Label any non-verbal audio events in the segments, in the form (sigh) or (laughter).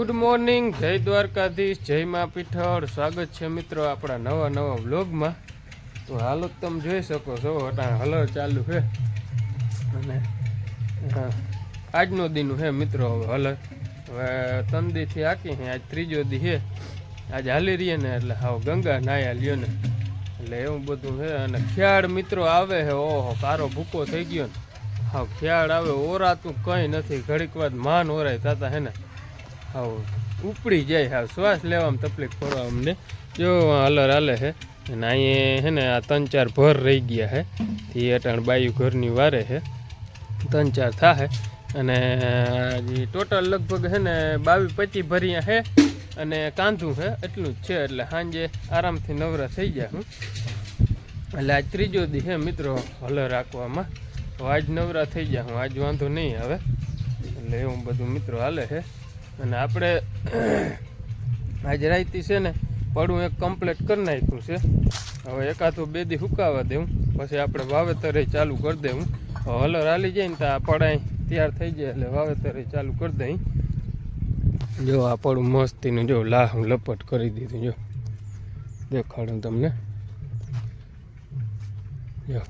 Good morning જય દ્વારકાધીશ, જય મા પીઠળ. સ્વાગત છે મિત્રો આપણા નવા નવા વ્લોગમાં. તો હાલો તમે જોઈ શકો છો અટાણે હલો ચાલુ છે. અને આજનો દિન છે મિત્રો હવે હલો હવે ત્રણ દીથી આકી છે, આજ ત્રીજો દી છે. આજ હાલી રહીએ ને, એટલે હાવ ગંગા નાયા લ્યો ને. એટલે એવું બધું છે. અને ખ્યાળ મિત્રો આવે છે, ઓહો, કારો ભૂકો થઈ ગયો ને. હાવ ખ્યાળ આવે, ઓરાતું કંઈ નથી. ઘડીક વાર માન ઓરાય થતા હે ને. હાવ ઉપડી જાય હા, શ્વાસ લેવામાં તકલીફ પડવા અમને જો હલર હાલે છે અને અહીંયા હે ને આ ત્રણ ચાર ભર રહી ગયા છે તે અટાણ બાયુ ઘરની વારે છે ત્રણ ચાર થાય અને ટોટલ લગભગ છે ને બાવીસ પચીસ ભર્યા છે અને કાંધું છે એટલું જ છે. એટલે સાંજે આરામથી નવરા થઈ ગયા હું. એટલે આજ ત્રીજો દી છે મિત્રો હલર રાખવામાં આજ નવરા થઈ ગયા હું. આજ વાંધો નહીં આવે. એટલે એવું બધું મિત્રો હાલે છે અને આપણે આજ રાયતી છે ને, પડું એક કમ્પ્લીટ કરી નાખ્યું છે. હવે એકાથું બે દી સુકાવા દેવું પછી આપણે વાવેતરે ચાલુ કરી દેવું હલર હાલી જાય ને તો આ પડાય તૈયાર થઈ જાય એટલે વાવેતરે ચાલુ કરી દઈ જો આ પડું મસ્તીનું જો લાહ લપટ કરી દીધું, જો. દેખાડું તમને. જો.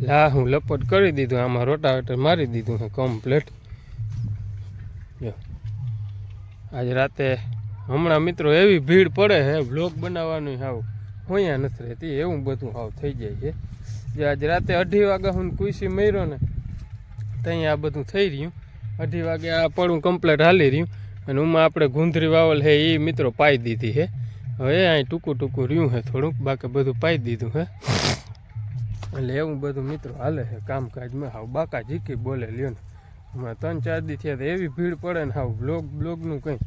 લા હું લપટ કરી દીધું, આમાં રોટાવેટર મારી દીધું છે કમ્પ્લેટ જો. આજ રાતે હમણાં મિત્રો એવી ભીડ પડે છે બ્લોગ બનાવવાનું હાવ. હોયા નથી રહેતી, એવું બધું હાવ થઈ જાય છે. જે આજ રાતે અઢી વાગ્યા હું કુસી મર્યો ને ત્યાં આ બધું થઈ રહ્યું. અઢી વાગે આ પડું કમ્પ્લેટ હાલી રહ્યું. અને ઉમાં આપણે ગુંદરી વાવલ છે એ મિત્રો પાઈ દીધી છે હવે અહીં ટૂંકું ટૂંકું રહ્યું છે થોડુંક, બાકી બધું પાઈ દીધું છે એટલે એવું બધું મિત્રો હાલે છે કામકાજમાં હાવ બાકા ઝીકી બોલે લ્યો ને. ત્રણ, ચાર દી થયા તો એવી ભીડ પડે ને હાવ બ્લોગ બ્લોગનું કંઈ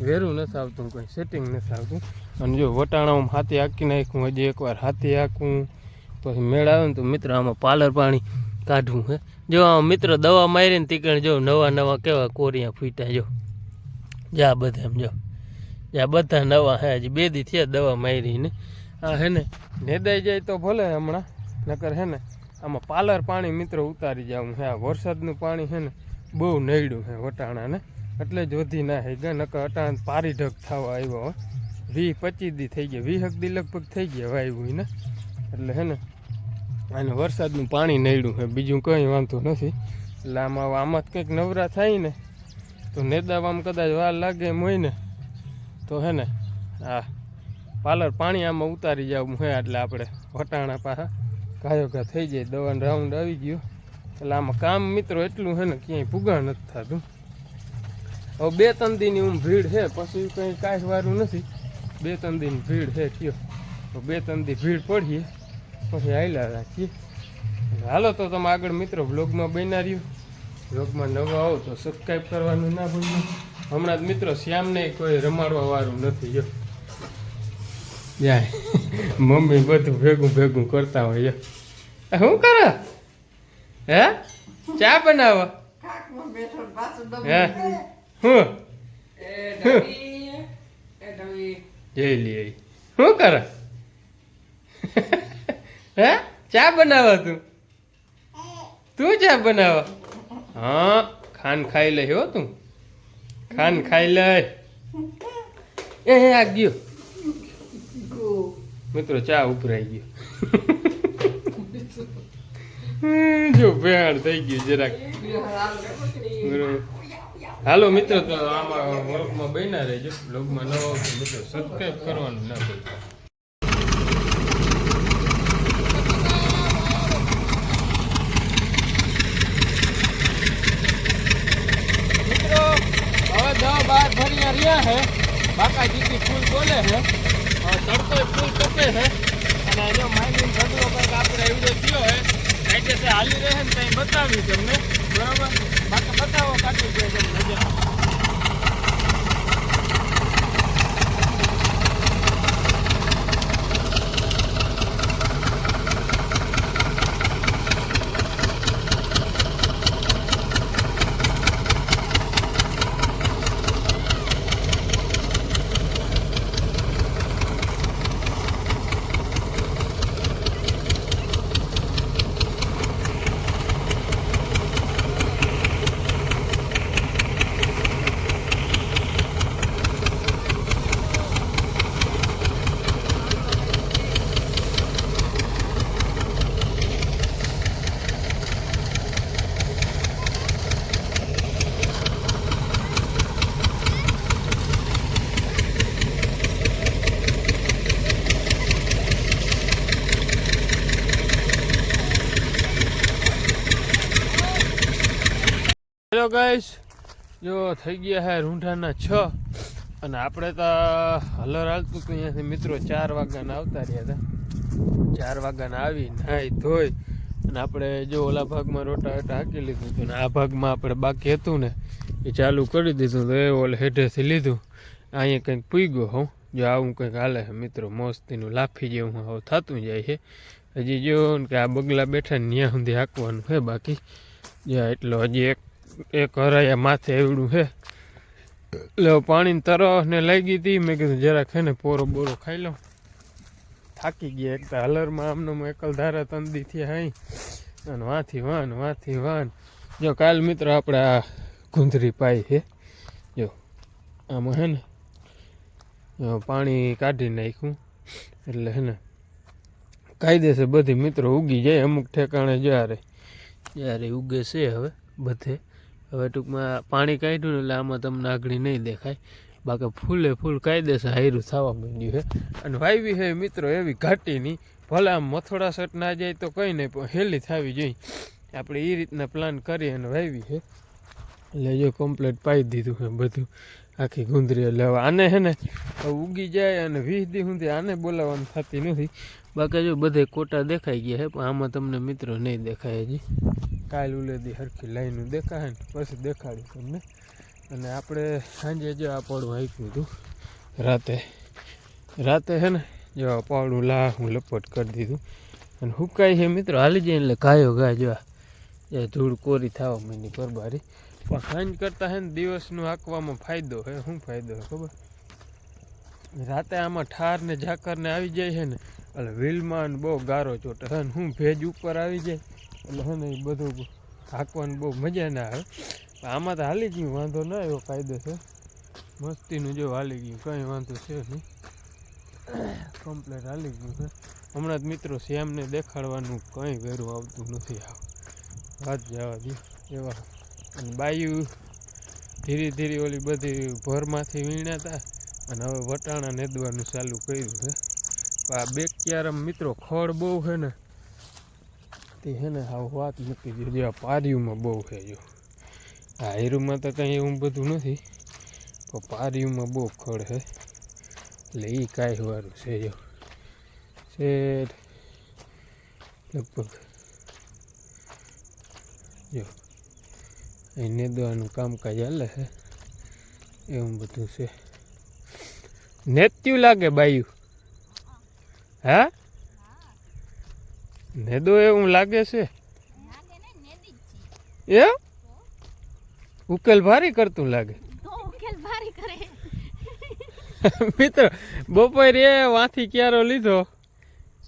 વેરું નથી આવતું, કંઈ સેટિંગ નથી આવતું. અને જો વટાણામાં હાથી હાંકી નાખ્યું, હજી એકવાર હાથી હાંકું. પછી મેળ આવે ને તો મિત્ર આમાં પાલર પાણી કાઢવું હે. જો આ મિત્ર દવા મારીને તીકણ જો નવા નવા કેવા કોરિયા ફૂટ્યા જો. જા બધા એમ જો. જા બધા નવા હે, હજી બે દી થયા દવા મારીને. આ હે ને, નેદાઈ જાય તો ભલે હમણાં. નકર હે ને, આમાં પાલર પાણી મિત્રો ઉતારી જાવું હે. આ વરસાદનું પાણી છે ને બહુ નડ્યું હે વટાણાને. એટલે જ વધી ના હે ગયા નકર અટાણ પારી ઢગ થવા આવ્યો વીસ પચીસ દી થઈ ગયા. વીસ દી લગભગ થઈ ગયા વાવ્યું ને એટલે હે ને, અને વરસાદનું પાણી નડ્યું છે. બીજું કંઈ વાંધો નથી. એટલે આમાં આમાં જ કંઈક નવરા થાય ને, તો નેદાવામાં કદાચ વાર લાગે એમ હોય ને, તો હે ને, આ પાલર પાણી આમાં ઉતારી જવું હે એટલે આપણે વટાણા પાછા. કાયો કા થઈ જાય. દવાનું રાઉન્ડ આવી ગયો. એટલે આમાં કામ મિત્રો એટલું છે ને, ક્યાંય ભૂગાણ નથી થતું. હવે બે ત્રણ દીની હું ભીડ છે, પછી કંઈ કાંઈ વારું નથી. બે ત્રણ દીની ભીડ છે કયો બે ત્રણ દી ભીડ પડીએ, પછી હાલ્યા રાખીએ. હાલો તો તમે આગળ મિત્રો બ્લોગમાં બન્યા રહ્યું. બ્લોગમાં નવા આવો તો સબસ્ક્રાઈબ કરવાનું ના ભૂલવું હમણાં જ મિત્રો શ્યામને કોઈ રમાડવા વાળું નથી, જો. જાય. (laughs) મમ્મી બધું ભેગું ભેગું કરતા હોય શું કરો? હે? ચા બનાવો? હે? જઈ લઈએ શું કરે? હે? ચા બનાવો તું? તું ચા બનાવો? હા ખાન ખાઈ લે હો તું. ખાન ખાઈ લે. એ આ ગયો. મિત્રો ચા ઉભરાઈ ગયો. જો ભેળ થઈ ગયું જરાક. હાલો મિત્રો, તો આમાં વર્કમાં બન્યા રહેજો. બ્લોગમાં નવા મિત્ર સબસ્ક્રાઈબ કરવાનું ના ભૂલતા બાર ભર્યા રહ્યા હે. બાકા જીતી ફૂલ બોલે હવે તડકો ફૂલ તપે હે. અને જો માઇનિંગ ઝઘડો કંઈક આપણે એવડો થયો કાયદેસર હાલી રહે ને ત્યાં બતાવ્યું તમને બરાબર? બાકી બતાવો દો તમને નજર? ગાઈસ, જો થઈ ગયા હે રૂંઢાના છ, અને આપણે તો હલર હાલતું હતું, અહીંયાથી મિત્રો ચાર વાગ્યાના આવતા રહ્યા હતા. ચાર વાગ્યાના આવી નાહી ધોઈ, અને આપણે જો ઓલા ભાગમાં રોટા હેટા હાકી લીધું હતું ને આ ભાગમાં આપણે બાકી હતું ને, એ ચાલુ કરી દીધું તો એ ઓલે હેઠેથી લીધું. અહીંયા કંઈક પૂગ્યો હોઉં, જો આવું કંઈક હાલે છે, મિત્રો મસ્તીનું લાફી જેવું હવે થતું જાય છે. હજી જો કે આ બગલા બેઠા ત્યાં સુધી હાંકવાનું છે બાકી. જ્યાં એટલો હજી એક એક હરાયા માથે એવડું છે એટલે પાણીની તરફ ને લાગી હતી મેં કીધું જરાક છે ને પોરો બોરો ખાઈ લઉં. થાકી ગયા એક તો હલરમાં આમનો એકલ ધારા તંદી થયા હાઈ. અને વાંથી વાન વાંથી વાન. જો કાલ મિત્રો આપણે આ ગુંદરી પાઈ છે જો, આમાં હે ને પાણી કાઢી નાખ્યું. એટલે હે ને, કાયદેસર બધી મિત્રો ઉગી જાય અમુક ઠેકાણે જ્યારે જ્યારે ઉગે છે હવે બધે. હવે ટૂંકમાં પાણી કાઢ્યું ને એટલે આમાં તમને આગળ નહીં દેખાય. બાકી ફૂલે ફૂલ કાયદેસર હાયરું થવા માંડ્યું છે. અને વાવી છે મિત્રો એવી ઘાટીની. ભલે આમ મથોડા સટ ના જાય તો કંઈ નહીં, પણ હેલી થવી જોઈએ. આપણે એ રીતના પ્લાન કરી અને વાવી છે. એટલે જો કમ્પ્લેટ પાઈ દીધું છે બધું. આખી ગુંદરી એટલે આને છે ને ઉગી જાય અને વીસ દી સુધી આને બોલાવવાનું થતી નથી. બાકી જો બધે કોટા દેખાઈ ગયા છે પણ આમાં તમને મિત્રો નહીં દેખાય હજી. કાલ ઉલેદી હરખી લાઈનું દેખાય ને, પછી દેખાડ્યું તમને. અને આપણે સાંજે જો આ પડું આપ્યું હતું, રાતે. રાતે છે ને, જો આ પાવડું લા, હું લપટ કરી દીધું. અને હુકાય છે મિત્રો હાલી જાય એટલે ગાયો ગાય જો આ ધૂળ કોરી થવા માંડી પરબારી. પણ સાંજ કરતાં છે ને દિવસનું હાંકવામાં ફાયદો છે શું ફાયદો ખબર? રાતે આમાં ઠાર ને ઝાકર ને આવી જાય છે ને એટલે વ્હીલમાં બહુ ગારો ચોટે અને હું ભેજ ઉપર આવી જાય, એટલે છે ને બધું હાંકવાની બહુ મજા ના આવે. આમાં તો હાલી ગયું, વાંધો ના આવ્યો કાયદો છે. મસ્તીનું જો હાલી ગયું, કંઈ વાંધો છે નહીં. કમ્પ્લેટ હાલી ગયું છે. હમણાં જ મિત્રો શ્યામને દેખાડવાનું કંઈ વેરું આવતું નથી આવ. વાત જવા દે એવા. અને બાયુ ધીરે ધીરે ઓલી બધી ભરમાંથી વીણ્યા હતા અને હવે વટાણા નેદવાનું ચાલુ કર્યું છે. આ બે ક્યારમ મિત્રો ખડ બહુ છે ને, તે છે ને હાવ વાત મૂકી જો આ પારિયુંમાં બહુ છે, જો. આ હીરુમાં તો કંઈ એવું બધું નથી, પણ પારિયુંમાં બહુ ખડ છે. એટલે એ કાંઈ વારું છે, જો. છે લગભગ, જો. અહીં નેદવાનું કામકાજ હાલે છે. એવું બધું છે. નેત્યું લાગે બાયું. હા? નેદો એવું લાગે છે. એ ઉકેલ ભારી કરતું લાગે. (laughs) મિત્ર બપોરે એ વાંથી ક્યારો લીધો?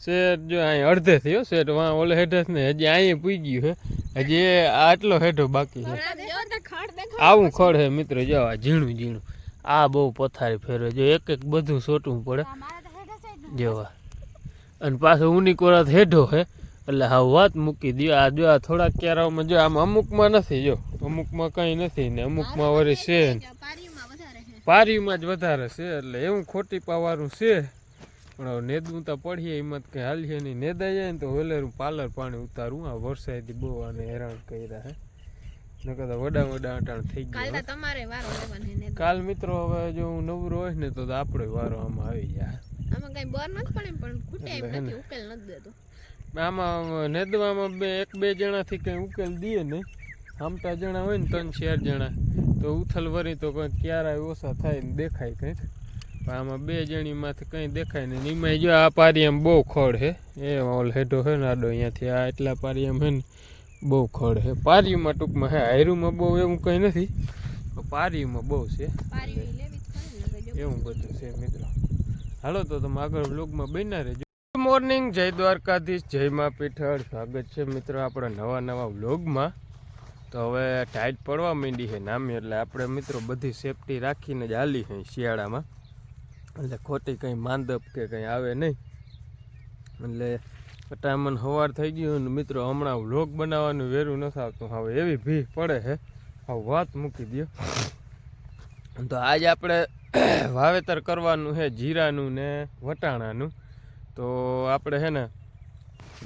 શેઠ જો અહીં અડધે થયો શેઠ વાં ઓલે હેઠે ને હજી અહીં પૂઈ ગયું છે હજી એ આટલો હેઠો બાકી છે આવું ખડ છે મિત્ર જો આ ઝીણું ઝીણું. આ બહુ પથારી ફેરવે જો એક એક બધું સોટવું પડે. જેવા અને પાછો ઊની કોરાત હેઠો હે. એટલે હા વાત મૂકી દો આ જો આ થોડાક ક્યારાઓમાં જો, આમ અમુકમાં નથી, જો. અમુકમાં કંઈ નથી ને, અમુકમાં વળી છે પારીમાં જ વધારે છે, એટલે એવું ખોટી પાવાનું છે. પણ હવે નેદવું તો પડીએ, એમાં કંઈ હાલીએ નહીં. નેદાઈ જાય ને તો વેલેરું પાલર પાણી ઉતારું. આ વરસાદથી બહુ આને હેરાન કર્યા હે. નકર વડા વડા અટાણ થઈ ગયા. તમારે વારો લેવાનો ને કાલ મિત્રો હવે જો હું નવરો હોય ને તો આપણે વારો આમાં આવી જાય. આમાં કઈ બર નથી પડે પણ ખૂટે એમ હે. નથી ઉકેલ નથી દેતો. આમાં નેદવામાં બે એક બે જણાથી કઈ ઉકેલ દઈએ ને આમટા જણા હોય ને ત્રણ ચાર જણા તો ઉથલ વરી તો કંઈક ક્યારેય ઓછા થાય ને દેખાય કંઈક. પણ આમાં બે જણીમાંથી કંઈ દેખાય નહીં. એમાં જો આ પારિયામ બહુ ખડ છે એ ઓલ હેઠો છે ને આડો અહીંયાથી. આ એટલા પારિયામ છે ને બહુ ખડ છે. પારીમાં ટૂંકમાં હે હાયરુમાં બહુ એવું કંઈ નથી. પણ પારિયુંમાં બહુ છે. એવું બધું છે મિત્રો. હાલો તો તમે આગળ વ્લોગમાં બન્યા રહેજો. ગુડ મોર્નિંગ જય દ્વારકાધીશ જય મા પીઠળ. સ્વાગત છે મિત્રો આપણા નવા નવા વ્લોગમાં. તો હવે ટાઈટ પડવા માંડી છે નામી એટલે આપણે મિત્રો બધી સેફટી રાખીને જ હાલી છે શિયાળામાં. એટલે ખોટી કંઈ માંદપ કે કંઈ આવે નહીં. એટલે પટામણ સવાર થઈ ગયું ને મિત્રો, હમણાં વ્લોગ બનાવવાનું વેરું નથી આવતું. હવે એવી ભીખ પડે હે. હવે વાત મૂકી દો તો આજ આપણે (clears throat) વાવેતર કરવાનું છે જીરાનું ને વટાણાનું. તો આપણે છે ને,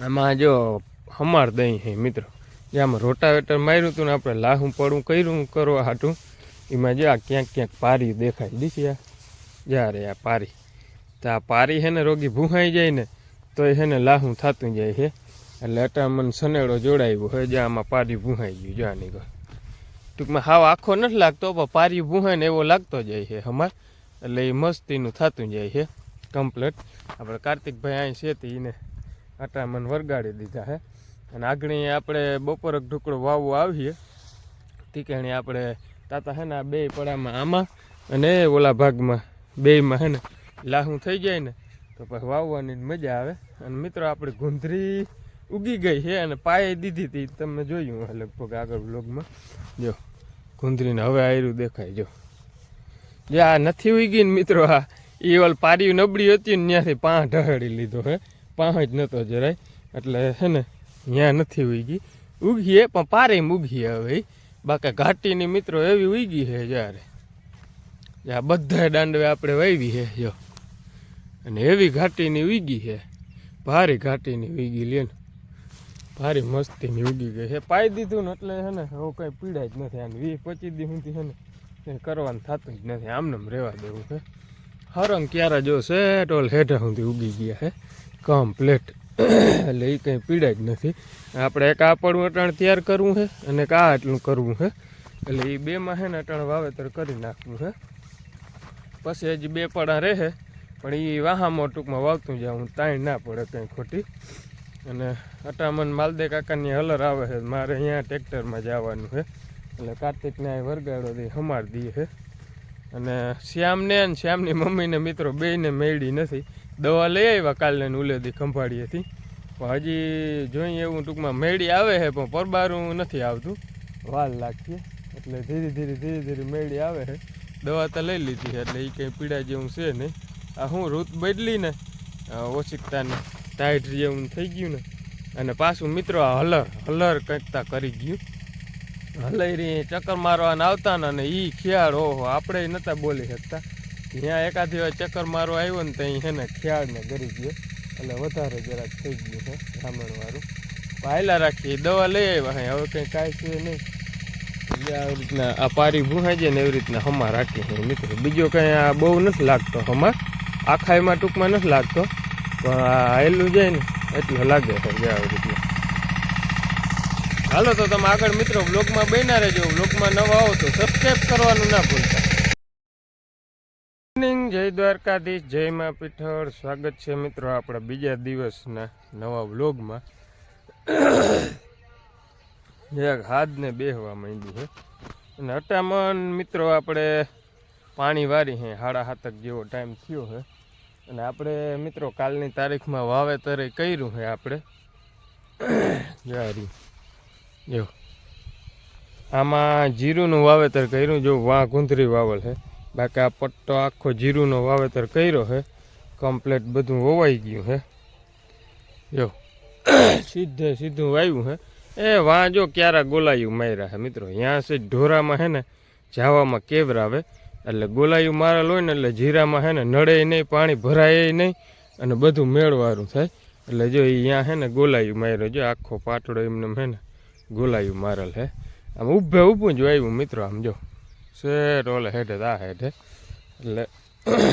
આમાં જો હમાર દહીં છે મિત્રો. જે આમાં રોટાવેટર માર્યું હતું ને આપણે લાહું પડું કર્યું કરવા હાટું. એમાં જો આ ક્યાંક ક્યાંક પારી દેખાય. દીધી આ? જ્યારે આ પારી. તો આ પારી હે ને રોગી ભૂહાઈ જાય ને તો એ લાહું થતું જાય છે. એટલે અટા મને સનેડો જોડાયો હોય જ્યાં આમાં પારી ભૂહાઈ ગયું, જ્યાં નીકળ ટૂંકમાં હાવ આખો નથી લાગતો, પણ પારી ભૂહાય ને એવો લાગતો જાય છે અમાર. એટલે એ મસ્તીનું થતું જાય છે કમ્પ્લેટ આપણે કાર્તિકભાઈ અહીં છે એને આટા વરગાડી દીધા છે. અને આગળ આપણે બપોરક ઢુકડો વાવવો આવીએ. તીકેણી આપણે તાતા હે ને આ બે પડામાં આમાં અને ઓલા ભાગમાં બેયમાં હે ને લાહું થઈ જાય ને તો પછી વાવવાની મજા આવે. અને મિત્રો, આપણે ગુંદરી ઉગી ગઈ છે અને પાયે દીધી હતી. તમે જોયું લગભગ આગળ બ્લોગમાં જો, ગુંદરીને હવે આયરું દેખાય. જો. જે, આ નથી ઉગી ને મિત્રો, આ એ ઓલ પારી નબળી હતી ને ત્યાંથી પાંહ ઢહડી લીધો હે. પાંહ જ નહોતો જરાય. એટલે હે ને ત્યાં નથી ઉગી. ઉગીએ, પણ પારે ઉગીએ હવે. બાકી ઘાટીની મિત્રો એવી ઉગી છે જ્યારે. આ બધા દાંડવે આપણે વાવી છે જો. અને એવી ઘાટીની ઉગી છે. ભારી ઘાટીની ઉગી લે ભારી મસ્તીની ઉગી ગઈ છે. પાઈ દીધું ને એટલે છે ને હવે કંઈ પીડા જ નથી આને વીસ પચીસ દી સુધી છે ને એ કરવાનું થતું જ નથી. આમને રહેવા દેવું છે. હરંગ ક્યારે જો છે ટોલ હેઠા સુધી ઉગી ગયા છે. કમ્પ્લેટ. એટલે એ કંઈ પીડા જ નથી. આપણે એક આ અટાણ તૈયાર કરવું છે અને એક આ એટલું કરવું છે. એટલે એ બેમાં છે ને અટાણ વાવેતર કરી નાખવું છે. પછી હજી બે પડા રહે પણ એ વાહામાં ટૂંકમાં વાવતું જાઉં તાણ ના પડે કંઈ ખોટી. અને અટામન માલદે કાકાની હલર આવે છે, મારે અહીંયા ટ્રેક્ટરમાં જવાનું છે. એટલે કાર્તિકને અહીં વરગાડો દે, હમાર દઈએ છે. અને શ્યામને અને શ્યામની મમ્મીને મિત્રો બેયને મેળી નથી. દવા લઈ આવ્યા કાલને ઉલેદી ખંભાળીએથી. પણ હજી જોઈએ એવું ટૂંકમાં મેળી આવે છે, પણ પરબારું નથી આવતું. વાલ લાગતી એટલે ધીરે ધીરે ધીરે ધીરે મેળી આવે છે. દવા તો લઈ લીધી છે, એટલે એ કંઈ પીડા જેવું છે નહીં. આ હું ઋત બદલી ને આ ઓછીકતાને ટાઈટ જેવું થઈ ગયું ને. અને પાછું મિત્રો આ હલર હલર કંઈક તા કરી ગયું. હલરી ચક્કર મારવાના આવતા ને અને એ ખ્યાળ ઓહો, આપણે નહોતા બોલી શકતા. ત્યાં એકાદી વાર ચક્કર મારવા આવ્યો ને ત્યાં અહીં ને ખ્યાળને ગરી ગયો. એટલે વધારે જરાક થઈ ગયું છે બ્રાહ્મણવાળું પાયલા રાખીએ, દવા લઈ આવ્યા હે, હવે કંઈ કાંઈ છે નહીં. આવી રીતના આ પારી ભૂહાઈ જાય ને એવી રીતના હમા રાખી મિત્રો. બીજો કંઈ આ બહુ નથી લાગતો હમા આખાઈમાં ટૂંકમાં નથી લાગતો, પણ હાયલું જાય ને, એટલું લાગે છે જે આવી રીતના હાલો તો તમે આગળ મિત્રો બ્લોગમાં બન્યા રહેજો. બ્લોગમાં નવા આવો તો સબસ્ક્રાઈબ કરવાનું ના ભૂલતા. જય દ્વારકાધીશ, જય મા પીઠળ. સ્વાગત છે મિત્રો આપણા બીજા દિવસના નવા બ્લોગમાં (coughs) એક હાથને બેહવા માંડ્યું છે. અને અટામણ મિત્રો આપણે પાણી વારી હે સાડા સાતક જેવો ટાઈમ થયો છે અને આપણે મિત્રો કાલની તારીખમાં વાવેતરે કર્યું છે આપણે. જારી. જો. આમાં જીરુંનું વાવેતર કર્યું, જો વાં ગુંદરી વાવલ છે બાકી આ પટ્ટો આખો જીરુંનો વાવેતર કર્યો છે કમ્પ્લેટ બધું વવાઈ ગયું છે જો. સીધે સીધું વાવ્યું છે એ વાં જો ક્યારા ગોલાયું માર્યા છે મિત્રો. ત્યાં છે ઢોરામાં છે ને, જાવામાં કેવરાવે. એટલે ગોલાયું મારેલ હોય ને એટલે જીરામાં હે ને નડે નહીં, પાણી ભરાય નહીં અને બધું મેળવારું થાય. એટલે જો એ ત્યાં હે ને ગોલાયું માર્યો, જો આખો પાટડો એમને હે ને ગોલાયું મારેલ હે. આમ ઊભે ઊભું જ આવ્યું મિત્રો, આમ જો. શેર ઓલે હેઠે, આ હેઠે. એટલે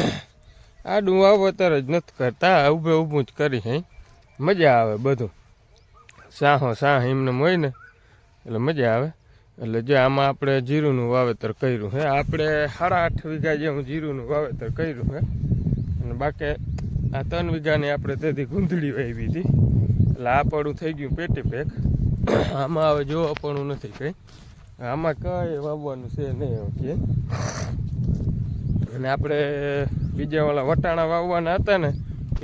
(clears throat) આડું વાવતર જ નથી કરતા ઊભે ઊભું જ કરી હે. મજા આવે બધું. સાહો સાહ એમને હોય ને એટલે મજા આવે. એટલે જે આમાં આપણે જીરુંનું વાવેતર કર્યું છે આપણે સાડા આઠ વીઘા જેવું જીરુંનું વાવેતર કર્યું છે અને બાકી આ ત્રણ વીઘાની આપણે તેથી ગુંદડી વાવી હતી. એટલે આ પડું થઈ ગયું પેટી પેક. આમાં હવે જોવા પણ નથી કંઈ. આમાં કંઈ વાવવાનું છે નહીં કે. અને આપણે બીજા વાળા વટાણા વાવવાના હતા ને,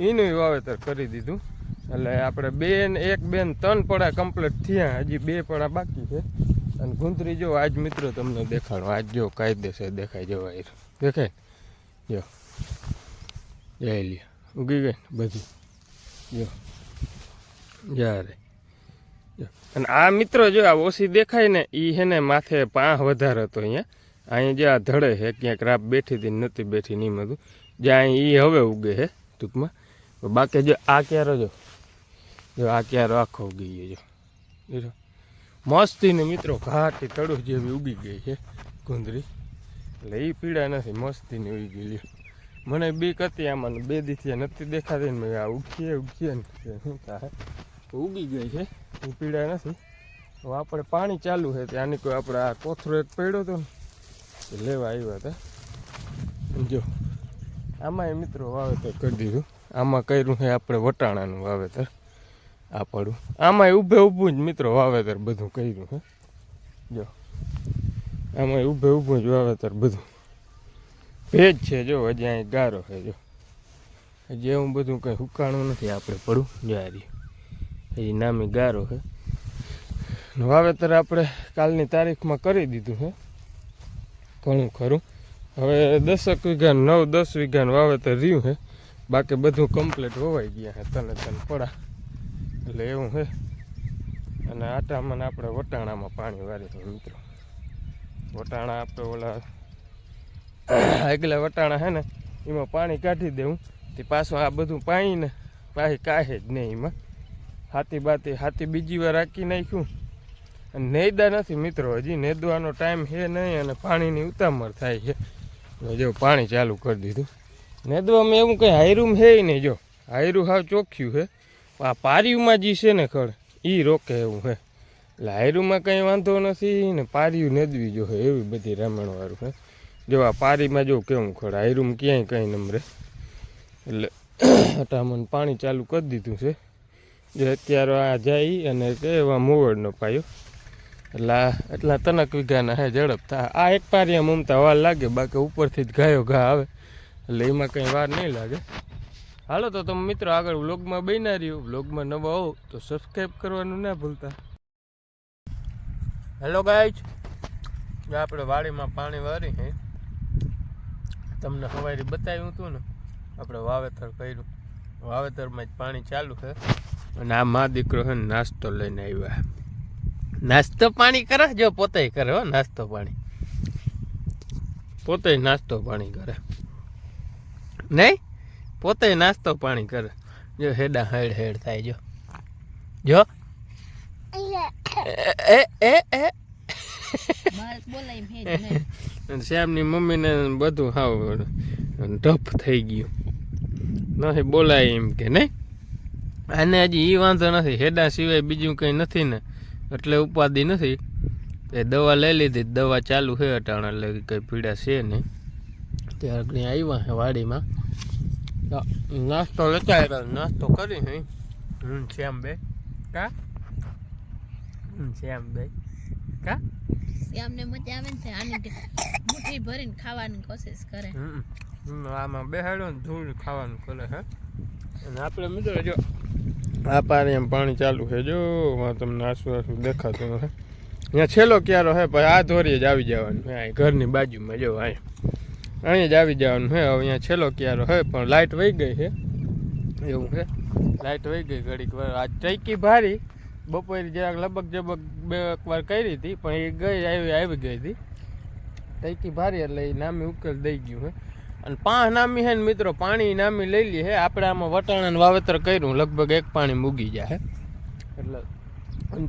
એનું વાવેતર કરી દીધું. એટલે આપણે બે એક, બે ને ત્રણ પડા કમ્પ્લીટ થયા. હજી બે પડા બાકી છે. અને ગુંતરી જો આજ મિત્રો તમને દેખાડો. આજ જો કાયદેસર દેખાય જો આયર દેખાય? જો. જઈ લે ઉગી ગઈ બધી. જો. જ્યારે. અને આ મિત્રો જો આ ઓછી દેખાય ને એ હેને માથે પાંહ વધારે હતો અહીંયા. અહીંયા જે આ ધડે છે ક્યાંક રાપ બેઠી હતી નથી બેઠી નહીં બધું જ્યાં એ હવે ઉગે છે ટૂંકમાં. બાકી જો આ ક્યારો જો? જો આ ક્યારો આખો ઉગી ગયો જો. મસ્તીની મિત્રો ઘાટી તળું જેવી ઊગી ગઈ છે ગુંદરી. એટલે એ પીડા નથી, મસ્તીની ઉગી ગયેલી મને બીક હતી આમાં બે દીથી નથી દેખાતી ને આ ઉગીએ ઉગીએ ને શું થાય? ઉગી ગઈ છે. એ પીડા નથી. હવે આપણે પાણી ચાલુ છે ત્યાંની કોઈ આપણે આ કોથરો એક પડ્યો હતો ને, એ લેવા આવ્યા હતા. જો આમાં મિત્રો વાવેતર કરી દીધું. આમાં કર્યું છે આપણે વટાણાનું વાવેતર. આ પડું. આમાં ઊભે ઊભું જ મિત્રો વાવેતર બધું કર્યું, હે? જો. આમાં ઊભે ઊભું જ વાવેતર બધું. ભેજ છે, જો, હજી અહીં ગારો છે, જો. હજી એવું બધું કંઈ હુકાણું નથી આપણે પડું જારી હજી નામી ગારો છે. વાવેતર આપણે કાલની તારીખમાં કરી દીધું છે. ઘણું ખરું. હવે દસક વીઘાનું નવ, દસ વીઘાનું વાવેતર રહ્યું છે. બાકી બધું કમ્પ્લીટ હોવાઈ ગયા છે, તને તને પડા. એટલે એવું છે. અને આટામાં આપણે વટાણામાં પાણી વારી છે મિત્રો. વટાણા આપણે ઓલા આગલા વટાણા છે ને, એમાં પાણી કાઢી દેવું. તે પાછું આ બધું પાણી ને પાછી કાહે જ નહીં એમાં. હાથી બાતી હાથી બીજી વાર રાખી નાખ્યું. અને નેદા નથી મિત્રો હજી, નેદવાનો ટાઈમ છે નહીં અને પાણીની ઉતામળ થાય છે. જો પાણી ચાલુ કરી દીધું. નેદવામાં એવું કંઈ હાયરૂમ છે નહીં જો. હાયરું હાવ ચોખ્યું છે. આ પારિયુંમાં જે છે ને ખડ એ રોકે એવું હે. એટલે હાયરુંમાં કંઈ વાંધો નથી ને પારિયું નેદવી જો હે એવી બધી રમણવાળું હે. જો આ પારીમાં જો કેવું ખડ હાયરુંમાં ક્યાંય કંઈ નમરે. એટલે અટામણ પાણી ચાલુ કરી દીધું છે. જે અત્યારે આ જાય અને કેવા મોવડનો પાયો. એટલે આ એટલા તનક વીઘાના હે ઝડપ થાય આ એક પારિયા મમતા વાર લાગે, બાકી ઉપરથી જ ગાયો ઘા આવે. એટલે એમાં કંઈ વાર નહીં લાગે. હાલો તો તમે મિત્રો આગળ વ્લોગમાં બન્યા રહ્યું. વ્લોગમાં નવા હો તો સબસ્ક્રાઈબ કરવાનું ના ભૂલતા. હેલો ગાઈજ આપણે વાડીમાં પાણી વારી હે. તમને સવારે બતાવ્યું હતું ને, આપણે વાવેતર કર્યું. વાવેતરમાં જ પાણી ચાલુ છે. અને આ મા દીકરો છે નાસ્તો લઈને આવ્યા. નાસ્તો પાણી કરે? જો પોતે કરે હો, નાસ્તો પાણી. પોતે નાસ્તો પાણી કરે. નહીં? પોતે નાસ્તો પાણી કરે. જો હેડા હેડ હેડ થાય જો. જો. એ એ એ. અને શ્યામની મમ્મીને બધું હાવ ઢપ થઈ ગયું. નથી બોલાય એમ કે નહીં? આને હજી એ વાંધો નથી. હેડા સિવાય બીજું કંઈ નથી ને. એટલે ઉપાધિ નથી. એ દવા લઈ લીધી. દવા ચાલુ છે અટાણ એટલે કંઈ પીડા છે નહીં. ત્યાં આવ્યા છે વાડીમાં. નાસ્તો લેતા આવ્યા નાસ્તો કરી હે હમ શ્યામ બે કા હમ શ્યામ બે કા શ્યામને મજા આવે ને આની મુઠ્ઠી ભરીને ખાવાની કોશિશ કરે હમ. હમ, આમાં બેહાડો ને ધૂળ ખાવાનું કરે હે અને આપણે મિત્રો જો આ પાણી એમ પાણી ચાલુ છે જો તમને આસુ આસુ દેખાતું હે અહીંયા છેલ્લો ક્યારો હે ભાઈ આ ધોરીએ જ આવી જવાનું હે ઘરની બાજુમાં જો અહીં અહીં જ આવી જવાનું હે, હવે અહીંયા છેલ્લો ક્યારો હે, પણ લાઇટ વહી ગઈ છે એવું છે લાઇટ વહી ગઈ ઘડીક વાર. આ ચૈકી ભારી. બપોરે જરાક લબક જબક બે એકવાર કરી હતી, પણ એ ગઈ આવી આવી ગઈ હતી. ટૈકી ભારી એટલે એ નામી ઉકેલ દઈ ગયું હે. અને પાંચ નામી હે ને મિત્રો, પાણી નામી લઈ લે હે. આપણે આમાં વટાણાનું વાવેતર કર્યું, લગભગ એક પાણી મૂગી જાય એટલે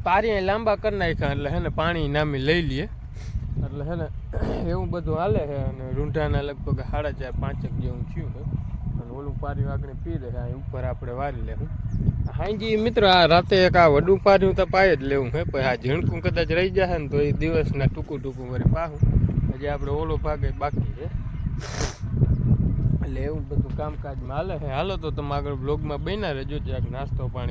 પારી લાંબા કરી નાખ્યા એટલે હે ને પાણી નામી લઈ લઈએ એટલે હે ને, (clears throat) એવું બધું હાલે છે અને રૂંઢાના લગભગ સાડા ચાર, પાંચક જેવું થયું છે અને ઓલું પાર્યું આગળ પી રહે અહીં ઉપર આપણે વારી લેવું. હાજી, મિત્રો, આ રાતે એક આ વડું પાર્યું તો પાય જ લેવું હે પછી આ ઝીણકું કદાચ રહી જશે ને તો એ દિવસના ટૂંકું ટૂંકું વળી પાહું. હજી આપણે ઓલો ભાગે બાકી છે. એટલે એવું બધું કામકાજમાં હાલે છે હાલો તો તમે આગળ બ્લોગમાં બન્યા રહેજો જ્યાં નાસ્તો પાણી